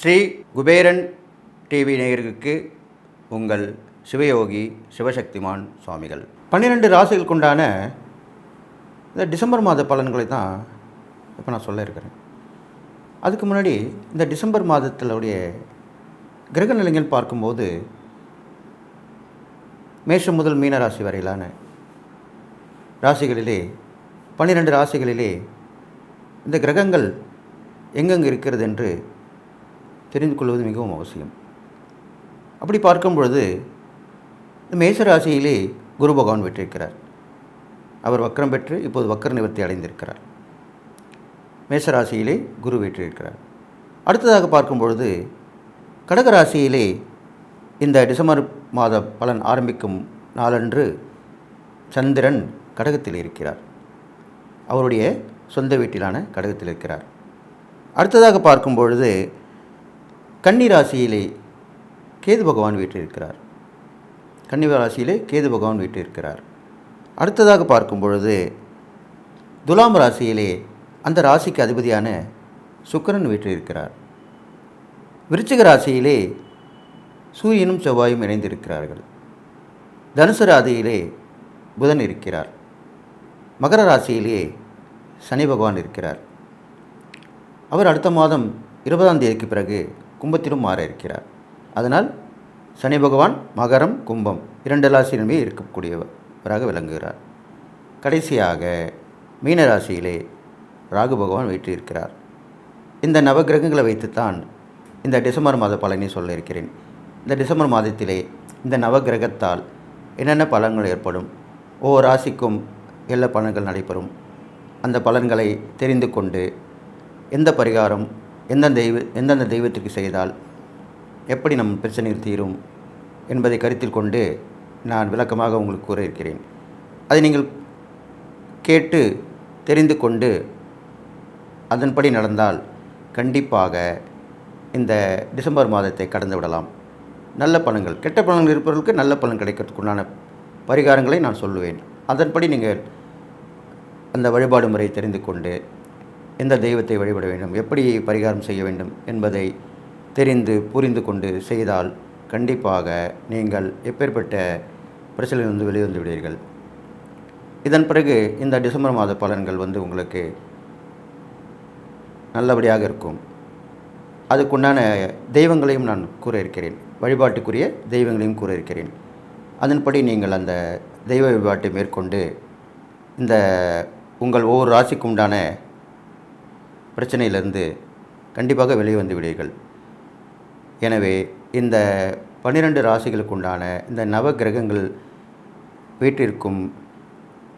Sri Kuberan TV நேயர்களுக்கு உங்கள் சிவயோகி சிவசக்திமான் சுவாமிகள். பன்னிரெண்டு ராசிகளுக்கு உண்டான இந்த டிசம்பர் மாத பலன்களை தான் இப்போ நான் சொல்ல இருக்கிறேன். அதுக்கு முன்னாடி இந்த டிசம்பர் மாதத்திலுடைய கிரக நிலைகள் பார்க்கும்போது மேஷம் முதல் மீன ராசி வரையிலான ராசிகளிலே பன்னிரெண்டு ராசிகளிலே இந்த கிரகங்கள் எங்கெங்கு இருக்கிறது என்று தெரிந்து கொள்வது மிகவும் அவசியம். அப்படி பார்க்கும் பொழுது மேச ராசியிலே குரு பகவான் பெற்றிருக்கிறார் அவர் வக்கரம் பெற்று இப்போது வக்கர நிவர்த்தி அடைந்திருக்கிறார். மேச ராசியிலே குரு வெற்றிருக்கிறார். அடுத்ததாக பார்க்கும் பொழுது கடக ராசியிலே இந்த டிசம்பர் மாத பலன் ஆரம்பிக்கும் நாளன்று சந்திரன் கடகத்தில் இருக்கிறார். அவருடைய சொந்த வீட்டிலான கடகத்தில் இருக்கிறார். அடுத்ததாக பார்க்கும் பொழுது கன்னி ராசியிலே கேது பகவான் வீற்றிருக்கிறார். கன்னி ராசியிலே கேது பகவான் வீற்றிருக்கிறார். அடுத்ததாக பார்க்கும் பொழுது துலாம் ராசியிலே அந்த ராசிக்கு அதிபதியான சுக்கிரன் வீற்றிருக்கிறார். விருச்சிக ராசியிலே சூரியனும் செவ்வாயும் இணைந்திருக்கிறார்கள். தனுசு ராசியிலே புதன் இருக்கிறார். மகர ராசியிலே சனி பகவான் இருக்கிறார். அவர் அடுத்த மாதம் இருபதாம் தேதிக்கு பிறகு கும்பத்திலும் மாற இருக்கிறார். அதனால் சனி பகவான் மகரம் கும்பம் இரண்டு ராசியிலுமே இருக்கக்கூடியவராக விளங்குகிறார். கடைசியாக மீன ராசியிலே ராகு பகவான் வீற்றிருக்கிறார் இந்த நவகிரகங்களை வைத்துத்தான் இந்த டிசம்பர் மாத பலனை சொல்ல இருக்கிறேன். இந்த டிசம்பர் மாதத்திலே இந்த நவகிரகத்தால் என்னென்ன பலன்கள் ஏற்படும்? ஒவ்வொரு ராசிக்கும் எல்லா பலன்கள் நடைபெறும். அந்த பலன்களை தெரிந்து கொண்டு எந்த பரிகாரம் எந்தெந்த தெய்வ எந்தெந்த தெய்வத்திற்கு செய்தால் எப்படி நம் பிரச்சனைகள் தீரும் என்பதை கருத்தில் கொண்டு நான் விளக்கமாக உங்களுக்கு கூற இருக்கிறேன். அதை நீங்கள் கேட்டு தெரிந்து கொண்டு அதன்படி நடந்தால் கண்டிப்பாக இந்த டிசம்பர் மாதத்தை கடந்து விடலாம். நல்ல பலன்கள் கெட்ட பலன்கள் இருப்பவர்களுக்கு நல்ல பலன் கிடைக்கிறதுக்குண்டான பரிகாரங்களை நான் சொல்லுவேன். அதன்படி நீங்கள் அந்த வழிபாடு முறை தெரிந்து கொண்டு எந்த தெய்வத்தை வழிபட வேண்டும் எப்படி பரிகாரம் செய்ய வேண்டும் என்பதை தெரிந்து புரிந்து கொண்டு செய்தால் கண்டிப்பாக நீங்கள் எப்பேற்பட்ட பிரச்சனையிலிருந்து வெளிவந்து விடுவீர்கள். இதன் பிறகு இந்த டிசம்பர் மாத பலன்கள் வந்து உங்களுக்கு நல்லபடியாக இருக்கும். அதுக்குண்டான தெய்வங்களையும் நான் கூற இருக்கிறேன் வழிபாட்டுக்குரிய தெய்வங்களையும் கூற இருக்கிறேன் அதன்படி நீங்கள் அந்த தெய்வ வழிபாட்டை மேற்கொண்டு இந்த உங்கள் ஒவ்வொரு ராசிக்கு உண்டான பிரச்சனையிலிருந்து கண்டிப்பாக வெளியே வந்து விடுவீர்கள். எனவே இந்த பன்னிரண்டு ராசிகளுக்கு உண்டான இந்த நவ கிரகங்கள் வீட்டிற்கும்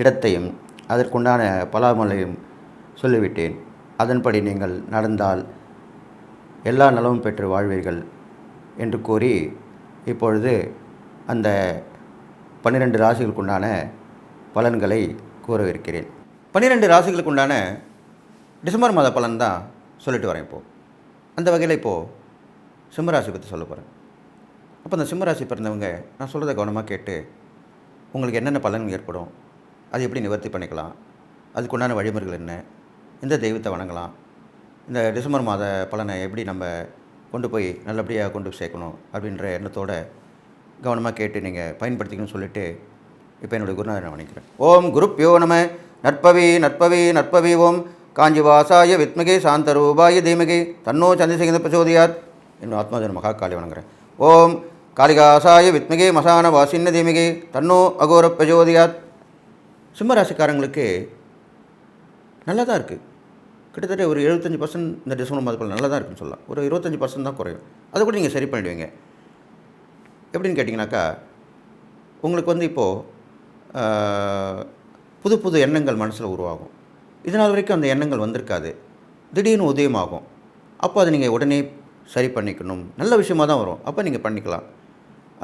இடத்தையும் அதற்குண்டான பலாமலையும் சொல்லிவிட்டேன். அதன்படி நீங்கள் நடந்தால் எல்லா நலமும் பெற்று வாழ்வீர்கள் என்று கூறி இப்பொழுது அந்த பன்னிரெண்டு ராசிகளுக்குண்டான பலன்களை கூறவிருக்கிறேன். பன்னிரெண்டு ராசிகளுக்குண்டான டிசம்பர் மாத பலன் தான் சொல்லிட்டு வரேன் இப்போது அந்த வகையில் இப்போது சிம்மராசி பற்றி சொல்ல போகிறேன் அப்போ அந்த சிம்மராசி பிறந்தவங்க நான் சொல்கிறத கவனமாக கேட்டு உங்களுக்கு என்னென்ன பலன் ஏற்படும் அது எப்படி நிவர்த்தி பண்ணிக்கலாம் அதுக்குண்டான வழிமுறைகள் என்ன எந்த தெய்வத்தை வணங்கலாம் இந்த டிசம்பர் மாத பலனை எப்படி நம்ம கொண்டு போய் நல்லபடியாக கொண்டு போய் சேர்க்கணும் அப்படின்ற எண்ணத்தோடு கவனமாக கேட்டு நீங்கள் பயன்படுத்திக்கணும்னு சொல்லிவிட்டு இப்போ என்னுடைய குருநாதனை வணங்கிக்கிறேன் ஓம் குருப்யோ நம்ம நற்பவி நற்பவி நற்பவி ஓம். காஞ்சிவாசாய வித்மகே சாந்தரூபாய தீமகே. தன்னோ சந்திரசேகர பிரச்சோதியார் என்னும் ஆத்மாஜன மகாகாளி வணங்குறேன். ஓம். காளிகாசாய வித்மகே மசான வாசின்ன தீமகே. தன்னோ அகோர பிரச்சோதியார் சிம்மராசிக்காரங்களுக்கு நல்லா தான் இருக்குது கிட்டத்தட்ட ஒரு எழுபத்தஞ்சி பர்சன்ட் இந்த டிசம்பர் மாதத்தில் நல்லா தான் இருக்குன்னு சொல்லலாம். ஒரு இருபத்தஞ்சி பர்சன்ட் தான் குறையும். அதை கூட நீங்கள் சரி பண்ணிடுவீங்க. எப்படின்னு கேட்டிங்கனாக்கா உங்களுக்கு வந்து இப்போது புது புது எண்ணங்கள் மனசில் உருவாகும். இதனால் வரைக்கும் அந்த எண்ணங்கள் வந்திருக்காது. திடீர்னு உதயமாகும். அப்போ அதை நீங்கள் உடனே சரி பண்ணிக்கணும். நல்ல விஷயமாக தான் வரும். அப்போ நீங்கள் பண்ணிக்கலாம்.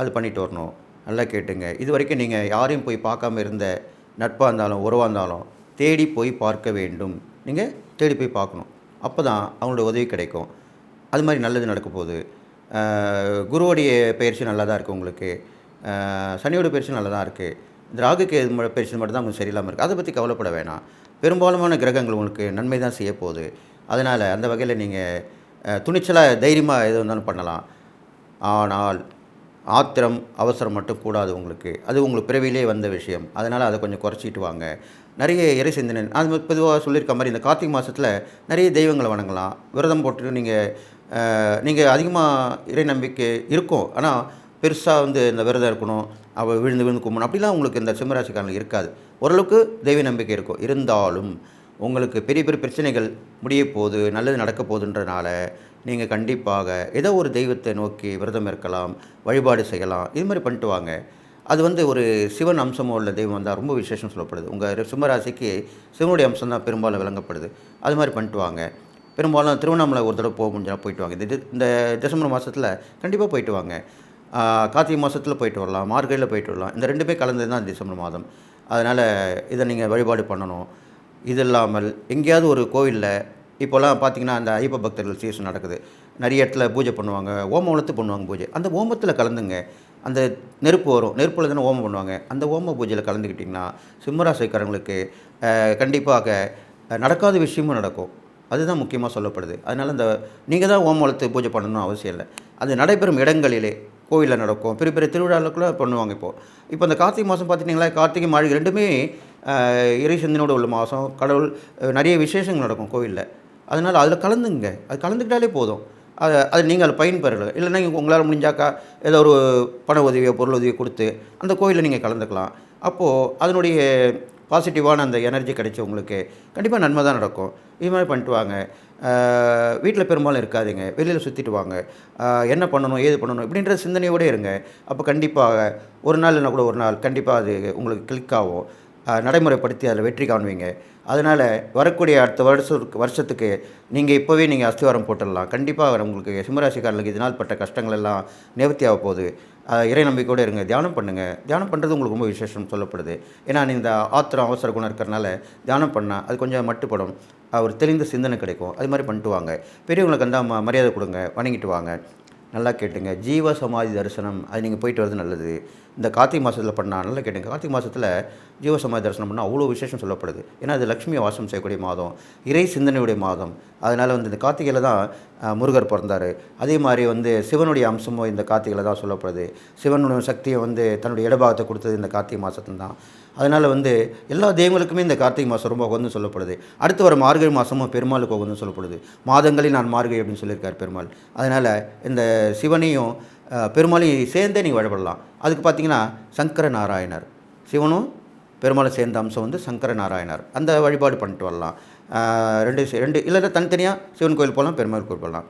அது பண்ணிட்டு வரணும். நல்லா கேட்டுங்க. இது வரைக்கும் நீங்கள் யாரையும் போய் பார்க்காம இருந்த நட்பாக இருந்தாலும் உறவாக இருந்தாலும் தேடி போய் பார்க்க வேண்டும். நீங்கள் தேடி போய் பார்க்கணும். அப்போ தான் அவங்களோட உதவி கிடைக்கும். அது மாதிரி நல்லது நடக்க போகுது. குருவோடைய பயிற்சி நல்லா தான் இருக்குது உங்களுக்கு. சனியோட பயிற்சி நல்லா தான் இருக்குது. இந்த ராகுக்கு கேது மட்டும் தான் கொஞ்சம் சரியில்லாமல் இருக்குது அதை பற்றி கவலைப்பட வேணாம். பெரும்பாலுமான கிரகங்கள் உங்களுக்கு நன்மை தான் செய்ய போகுது. அதனால் அந்த வகையில் நீங்கள் துணிச்சலாக தைரியமாக எது வந்தாலும் பண்ணலாம். ஆனால் ஆத்திரம் அவசரம் மட்டும் கூடாது உங்களுக்கு. அது உங்களுக்கு பிறவிலே வந்த விஷயம். அதனால் அதை கொஞ்சம் குறைச்சிட்டு வாங்க. நிறைய இறை சிந்தனை அது பொதுவாக சொல்லியிருக்க மாதிரி இந்த கார்த்திகை மாதத்தில் நிறைய தெய்வங்களை வணங்கலாம். விரதம் போட்டு நீங்கள் நீங்கள் அதிகமாக இறை நம்பிக்கை இருக்கும். ஆனால் பெருசாக வந்து இந்த விரதம் இருக்கணும் அவள் விழுந்து விழுந்து கும்பணும் அப்படிலாம் உங்களுக்கு இந்த சிம்மராசிக்காரங்களுக்கு இருக்காது. ஓரளவுக்கு தெய்வ நம்பிக்கை இருக்கும். இருந்தாலும் உங்களுக்கு பெரிய பெரிய பிரச்சனைகள் முடிய போகுது நல்லது நடக்க போகுதுன்றனால நீங்கள் கண்டிப்பாக ஏதோ ஒரு தெய்வத்தை நோக்கி விரதம் இருக்கலாம் வழிபாடு செய்யலாம். இது மாதிரி பண்ணிட்டு வாங்க. அது வந்து ஒரு சிவன் அம்சமோ உள்ள தெய்வம் வந்தால் ரொம்ப விசேஷம் சொல்லப்படுது. உங்கள் சிம்மராசிக்கு சிவனுடைய அம்சம் தான் பெரும்பாலும் விளங்கப்படுது. அது மாதிரி பண்ணிட்டு வாங்க. பெரும்பாலும் திருவண்ணாமலை ஒரு தடவை போக முடிஞ்சால் போயிட்டு வாங்க. இது இந்த டிசம்பர் மாதத்தில் கண்டிப்பாக போயிட்டு வாங்க. கார்த்திகை மாதத்தில் போயிட்டு வரலாம் மார்கழியில் போயிட்டு வரலாம். இந்த ரெண்டுமே கலந்தது தான் டிசம்பர் மாதம். அதனால் இதை நீங்கள் வழிபாடு பண்ணணும். இது இல்லாமல் எங்கேயாவது ஒரு கோவிலில் இப்போல்லாம் பார்த்தீங்கன்னா அந்த ஐயப்ப பக்தர்கள் சீசன் நடக்குது. நிறைய இடத்துல பூஜை பண்ணுவாங்க ஓமம் வளர்த்து பண்ணுவாங்க பூஜை. அந்த ஓமத்தில் கலந்துங்க. அந்த நெருப்பு வரும் நெருப்பில் தானே ஓமம் பண்ணுவாங்க. அந்த ஓம பூஜையில் கலந்துக்கிட்டிங்கன்னா சிம்மராசிக்காரங்களுக்கு கண்டிப்பாக நடக்காத விஷயமும் நடக்கும். அதுதான் முக்கியமாக சொல்லப்படுது. அதனால் இந்த நீங்கள் தான் ஓமம் வளர்த்து பூஜை பண்ணணும்னு அவசியம் இல்லை. அது நடைபெறும் இடங்களிலே கோவிலில் நடக்கும். பெரிய பெரிய திருவிழாக்களை பண்ணுவாங்க இப்போது இப்போ இந்த கார்த்திகை மாதம் பார்த்துட்டிங்களா கார்த்திகை மாளிகை ரெண்டுமே ஆஹ், இறை உள்ள மாதம் கடவுள் நிறைய விசேஷங்கள் நடக்கும் கோவிலில் அதனால் அதில் கலந்துங்க. அது கலந்துக்கிட்டாலே போதும். அது அது நீங்கள் அதில் பயன்பெறலாம் இல்லைன்னா நீங்கள் உங்களால் முடிஞ்சாக்கா ஏதோ ஒரு பண உதவியோ பொருள் உதவியோ கொடுத்து அந்த கோயிலில் நீங்கள் கலந்துக்கலாம். அப்போது அதனுடைய பாசிட்டிவான அந்த எனர்ஜி கிடைச்சி உங்களுக்கு. கண்டிப்பாக நன்மை தான் நடக்கும். இது மாதிரி பண்ணிட்டு வாங்க. வீட்டில் பெரும்பாலும் இருக்காதுங்க. வெளியில் சுற்றிட்டு வாங்க. என்ன பண்ணணும் ஏது பண்ணணும் இப்படின்ற சிந்தனையோடு இருங்க. அப்போ கண்டிப்பாக ஒரு நாள் இல்லைனா கூட ஒரு நாள் கண்டிப்பாக அது உங்களுக்கு கிளிக் ஆகும். நடைமுறைப்படுத்தி அதில் வெற்றி காணுவீங்க அதனால் வரக்கூடிய அடுத்த வருஷத்துக்கு வருஷத்துக்கு நீங்கள் இப்போவே நீங்கள் அஸ்திவாரம் போட்டுடலாம். கண்டிப்பாக உங்களுக்கு சிம்மராசிக்காரர்களுக்கு இதனால் பட்ட கஷ்டங்கள் எல்லாம் நிவர்த்தி ஆக போகுது. இறை நம்பிக்கையோடு இருங்க. தியானம் பண்ணுங்கள் தியானம் பண்ணுறது உங்களுக்கு ரொம்ப விசேஷம் சொல்லப்படுது. ஏன்னா இந்த ஆத்திரம் அவசர குணம் இருக்கிறனால தியானம் பண்ணால் அது கொஞ்சம் மட்டுப்படும். ஒரு தெளிந்த சிந்தனை கிடைக்கும். அது மாதிரி பண்ணிட்டு வாங்க. பெரியவங்களுக்கு அந்த ம- மரியாதை கொடுங்க. வணங்கிட்டு வாங்க. நல்லா கேட்டுங்க. ஜீவ சமாதி தரிசனம் அது நீங்கள் போயிட்டு வர்றது நல்லது. இந்த கார்த்திகை மாதத்தில் பண்ணால் கேட்டேன். கார்த்திகை மாதத்தில் ஜீவ தரிசனம் பண்ணால் அவ்வளோ விசேஷம் சொல்லப்படுது. ஏன்னா அது லக்ஷ்மி வாசம் செய்யக்கூடிய மாதம் இறை சிந்தனையுடைய மாதம். அதனால் வந்து இந்த கார்த்திகையில் தான் முருகர் பிறந்தார். அதே மாதிரி வந்து சிவனுடைய அம்சமும் இந்த கார்த்திகையில் தான் சொல்லப்படுது. சிவனுடைய சக்தியை வந்து தன்னுடைய இடபாகத்தை கொடுத்தது இந்த கார்த்திகை மாதத்துல தான். அதனால் வந்து எல்லா தெய்வங்களுக்குமே இந்த கார்த்திகை மாதம் ரொம்ப உகந்து சொல்லப்படுது. அடுத்து வர மார்கழி மாதமும் பெருமாளுக்கு உகந்து சொல்லப்படுது. மாதங்களில் நான் மார்கழி அப்படின்னு சொல்லியிருக்கார் பெருமாள். அதனால் இந்த சிவனையும் பெருமாளை பெருமாளையும் சேர்ந்தே நீங்கள் வழிபடலாம். அதுக்கு பார்த்தீங்கன்னா சங்கர நாராயணர் சிவனும் பெருமாளை சேர்ந்த அம்சம் வந்து சங்கர நாராயணர் அந்த வழிபாடு பண்ணிட்டு வரலாம். ரெண்டு ரெண்டு இல்லை தனித்தனியாக சிவன் கோயில் போகலாம் பெருமாள் கோயில் போகலாம்.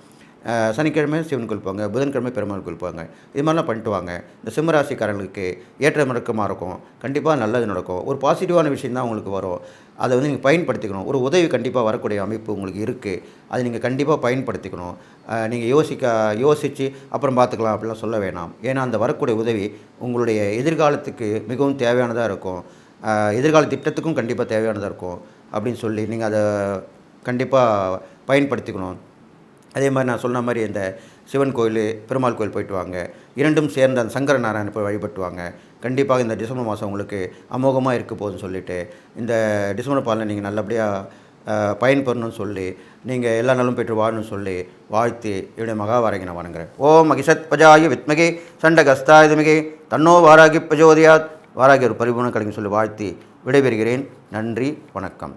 சனிக்கிழமை சிவன் குளிப்பாங்க புதன்கிழமை பெருமாள் குளிப்பாங்க இது மாதிரிலாம் பண்ணிட்டு வாங்க. இந்த சிம்மராசிக்காரங்களுக்கு ஏற்ற மறக்கமாக இருக்கும். கண்டிப்பாக நல்லது நடக்கும். ஒரு பாசிட்டிவான விஷயம் தான் உங்களுக்கு வரும். அதை வந்து நீங்கள் பயன்படுத்திக்கணும். ஒரு உதவி கண்டிப்பாக வரக்கூடிய அமைப்பு உங்களுக்கு இருக்குது அதை நீங்கள் கண்டிப்பாக பயன்படுத்திக்கணும். நீங்கள் யோசிக்க யோசித்து அப்புறம் பார்த்துக்கலாம் அப்படிலாம் சொல்ல வேணாம். ஏன்னா அந்த வரக்கூடிய உதவி உங்களுடைய எதிர்காலத்துக்கு மிகவும் தேவையானதாக இருக்கும். எதிர்கால திட்டத்துக்கும் கண்டிப்பாக தேவையானதாக இருக்கும். அப்படின்னு சொல்லி நீங்கள் அதை கண்டிப்பாக பயன்படுத்திக்கணும். அதே மாதிரி நான் சொன்ன மாதிரி இந்த சிவன் கோயில் பெருமாள் கோயில் போயிட்டு வாங்க. இரண்டும் சேர்ந்த அந்த சங்கர நாராயண போய் வழிபட்டு வாங்க கண்டிப்பாக இந்த டிசம்பர் மாதம் உங்களுக்கு அமோகமாக இருக்க போகுதுன்னு சொல்லிவிட்டு இந்த டிசம்பர் பாலில் நீங்கள் நல்லபடியாக பயன்பெறணும்னு சொல்லி நீங்கள் எல்லா நாளும் பெற்று வாழணும்னு சொல்லி வாழ்த்தி என்னுடைய மகாவாராகி நான் வணங்குறேன். ஓம் மகிஷத் பஜாய வித்மகி சண்டகஸ்தாயுதமிகே தன்னோ வாராகி பஜோதியாத். வாராகி ஒரு பரிபூர்ண கலைஞர் சொல்லி வாழ்த்தி விடைபெறுகிறேன். நன்றி வணக்கம்.